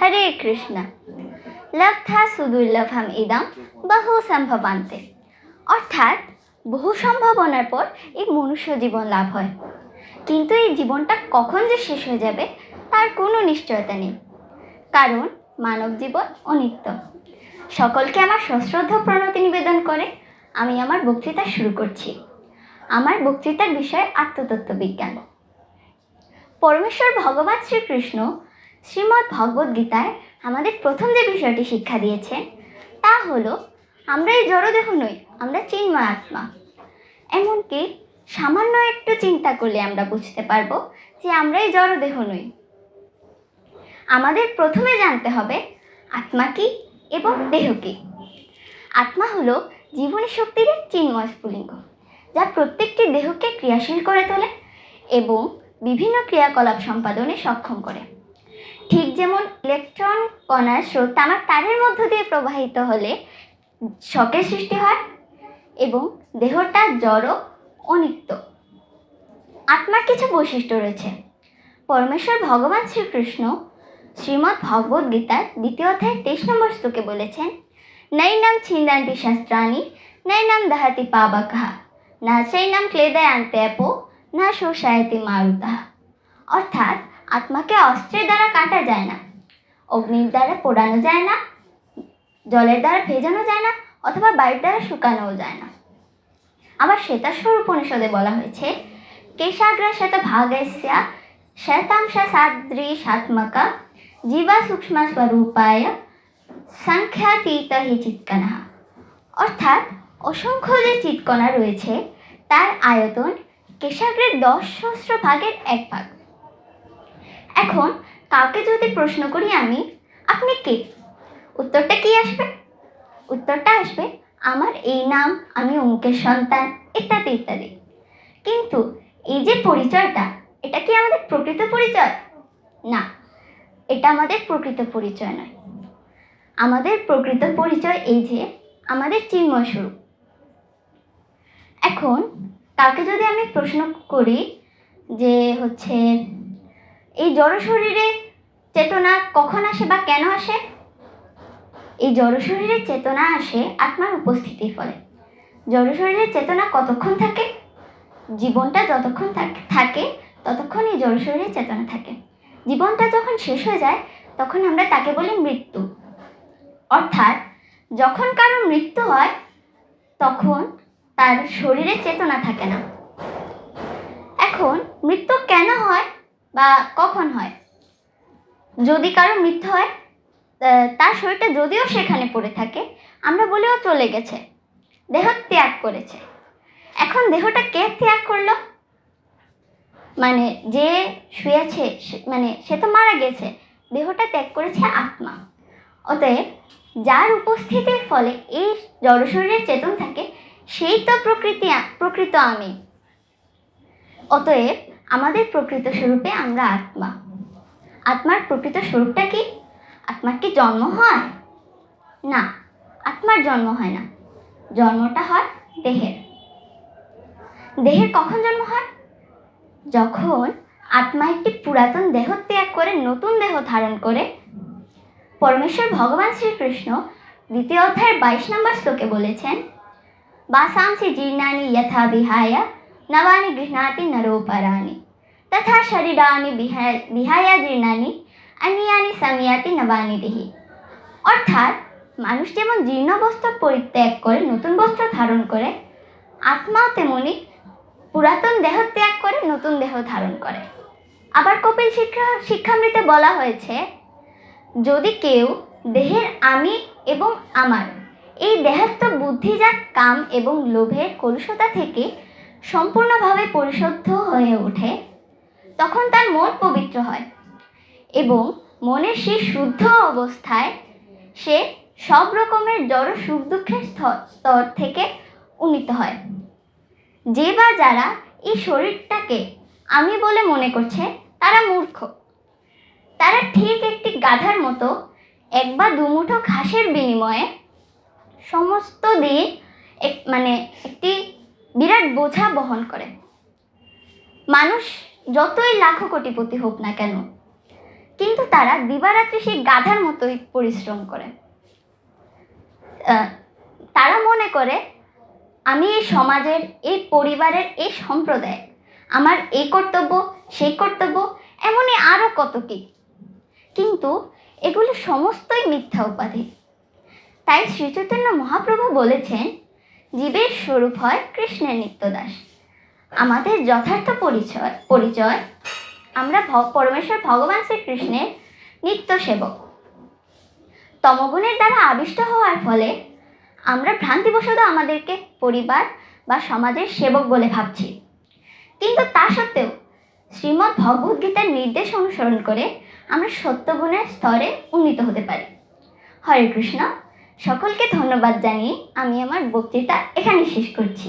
হরে কৃষ্ণ লব্ধা সুদুর্লভম ইদম বহু সম্ভবান্তে অর্থাৎ বহু সম্ভাবনার পর এই মনুষ্য জীবন লাভ হয়। কিন্তু এই জীবনটা কখন যে শেষ হয়ে যাবে, তার কোনো নিশ্চয়তা নেই। কারণ, মানব জীবন অনিত্য। সকলকে আমার সশ্রদ্ধ প্রণতি নিবেদন করে আমি আমার বক্তৃতা শুরু করছি। আমার বক্তৃতার বিষয় আত্মতত্ত্ব বিজ্ঞান পরমেশ্বর ভগবান শ্রীকৃষ্ণ শ্রীমদ্ ভগবদ্ গীতায় আমাদের প্রথম যে বিষয়টি শিক্ষা দিয়েছেন তা হলো, আমরা এই জড়দেহ নই, আমরা চিন্ময় আত্মা এমনকি সামান্য একটু চিন্তা করলে আমরা বুঝতে পারব যে আমরা এই জড়দেহ নই। আমাদের প্রথমে জানতে হবে, আত্মা কি এবং দেহ কি? আত্মা হলো জীবনী শক্তির চিন্ময় স্ফুলিঙ্গ, যা প্রত্যেকটি দেহকে ক্রিয়াশীল করে তোলে এবং বিভিন্ন ক্রিয়াকলাপ সম্পাদনে সক্ষম করে। ঠিক যেমন ইলেকট্রন কণার স্রোত তামার তারের মধ্য দিয়ে প্রবাহিত হলে শকের সৃষ্টি হয় এবং দেহটা জড় অনিত্য আত্মার কিছু বৈশিষ্ট্য রয়েছে। পরমেশ্বর ভগবান শ্রীকৃষ্ণ শ্রীমদ্ ভগবদ গীতার দ্বিতীয় অধ্যায় তেইশ নম্বর শ্লোকে বলেছেন, নৈনম ছিন্দান্তি শাস্ত্রাণি, নৈনম দহাতি পাবকহা না সেই নাম ক্লেদায় ক্লেদয়ান্তে অ্যাপো না শোষায়তি মারুতাহা অর্থাৎ আত্মাকে অস্ত্রের দ্বারা কাটা যায় না, অগ্নির দ্বারা পোড়ানো যায় না, জলের দ্বারা ভেজানো যায় না, অথবা বায়ুর দ্বারা শুকানোও যায় না। আবার শ্বেতাস্বর উপনিষদে বলা হয়েছে, কেশাগ্রা শত ভাগস্যা শতাংশ সাদৃশাত্মকা জীবা সূক্ষ্ম স্বরূপায় সংখ্যাতীত হি চিৎকণা অর্থাৎ অসংখ্য যে চিৎকণা রয়েছে, তার আয়তন কেশাগ্রের দশ সহস্র ভাগের এক ভাগ। এখন কাউকে যদি প্রশ্ন করি আমি, আপনি কে? উত্তরটা কি আসবে? উত্তরটা আসবে, আমার এই নাম, আমি অমুকের সন্তান, ইত্যাদি ইত্যাদি। কিন্তু এই যে পরিচয়টা, এটা কি আমাদের প্রকৃত পরিচয়? না, এটা আমাদের প্রকৃত পরিচয় নয়। আমাদের প্রকৃত পরিচয় এই যে, আমাদের চিন্ময় স্বরূপ। এখন কাউকে যদি আমি প্রশ্ন করি যে হচ্ছে এই জড় শরীরে চেতনা কখন আসে বা কেন আসে? এই জড় শরীরে চেতনা আসে আত্মার উপস্থিতির ফলে। জড় শরীরের চেতনা কতক্ষণ থাকে? জীবনটা যতক্ষণ থাকে ততক্ষণ এই জড় শরীরে চেতনা থাকে। জীবনটা যখন শেষ হয়ে যায়, তখন আমরা তাকে বলি মৃত্যু। অর্থাৎ, যখন কারও মৃত্যু হয়, তখন তার শরীরে চেতনা থাকে না। এখন, মৃত্যু কেন হয়? বা কখন হয়? যদি কারও মৃত্যু হয় তার শরীরটা যদিও সেখানে পড়ে থাকে, আমরা বলেও চলে গেছে, দেহ ত্যাগ করেছে। এখন দেহটা কে ত্যাগ করল? মানে যে শুয়েছে মানে সে তো মারা গেছে, দেহটা ত্যাগ করেছে আত্মা। অতএব যার উপস্থিতির ফলে এই জড়শরীরে চেতন থাকে, সেই তো প্রকৃতি, প্রকৃত আমি। অতএব আমাদের প্রকৃত স্বরূপে আমরা আত্মা। আত্মার প্রকৃত স্বরূপটা কি? আত্মার কি জন্ম হয়? না, আত্মার জন্ম হয় না। জন্মটা হয় দেহের। দেহের কখন জন্ম হয়? যখন আত্মা একটি পুরাতন দেহ ত্যাগ করে, নতুন দেহ ধারণ করে। পরমেশ্বর ভগবান শ্রীকৃষ্ণ দ্বিতীয় অধ্যায়ের বাইশ নম্বর শ্লোকে বলেছেন বা বাসাংসি জীর্ণানি যথা বিহায় গৃহণাতি নরোপরানি তথা শরীরানি বিহায় বিহায়া জীর্ণানি অন্যানি সংয়াতি নবানি দেহি অর্থাৎ মানুষ যেমন জীর্ণ বস্ত্র পরিত্যাগ করে, নতুন বস্ত্র ধারণ করে আত্মাও তেমনি পুরাতন দেহ ত্যাগ করে, নতুন দেহ ধারণ করে। আবার কপিল শিক্ষা, শিক্ষামৃতে বলা হয়েছে, যদি কেউ দেহের আমি এবং আমার, এই দেহাত্ম বুদ্ধিজাত কাম এবং লোভের কলুষতা থেকে সম্পূর্ণভাবে পরিশুদ্ধ হয়ে ওঠে, তখন তার মন পবিত্র হয় এবং মনের সেই শুদ্ধ অবস্থায় সে সব রকমের জড় সুখ দুঃখের স্তর থেকে উন্নীত হয়। যে বা যারা এই শরীরটাকে আমি বলে মনে করছে, তারা মূর্খ। তারা ঠিক একটি গাধার মতো এক বা দুমুঠো ঘাসের বিনিময়ে সমস্ত দিন এক মানে একটি বিরাট বোঝা বহন করে। মানুষ যতই লাখো কোটিপতি হোক না কেন, কিন্তু তারা দিবারাত্রি সেই গাধার মতোই পরিশ্রম করে। তারা মনে করে, আমি এই সমাজের, এই পরিবারের, এই সম্প্রদায় আমার এই কর্তব্য, সেই কর্তব্য, এমনই আরও কত কি? কিন্তু এগুলো সমস্তই মিথ্যা উপাধি। তাই শ্রীচৈতন্য মহাপ্রভু বলেছেন জীবের স্বরূপ হয় কৃষ্ণের নিত্যদাস। আমাদের যথার্থ পরিচয় পরিচয়, আমরা পরমেশ্বর ভগবান শ্রীকৃষ্ণের নিত্য সেবক তমগুণের দ্বারা আবিষ্ট হওয়ার ফলে আমরা ভ্রান্তিবশত আমাদেরকে পরিবার বা সমাজের সেবক বলে ভাবছি। কিন্তু তা সত্ত্বেও শ্রীমদ্ ভগবদ্ গীতার নির্দেশ অনুসরণ করে আমরা সত্যগুণের স্তরে উন্নীত হতে পারি। হরে কৃষ্ণ। সকলকে ধন্যবাদ জানিয়ে আমি আমার বক্তৃতা এখানে শেষ করছি।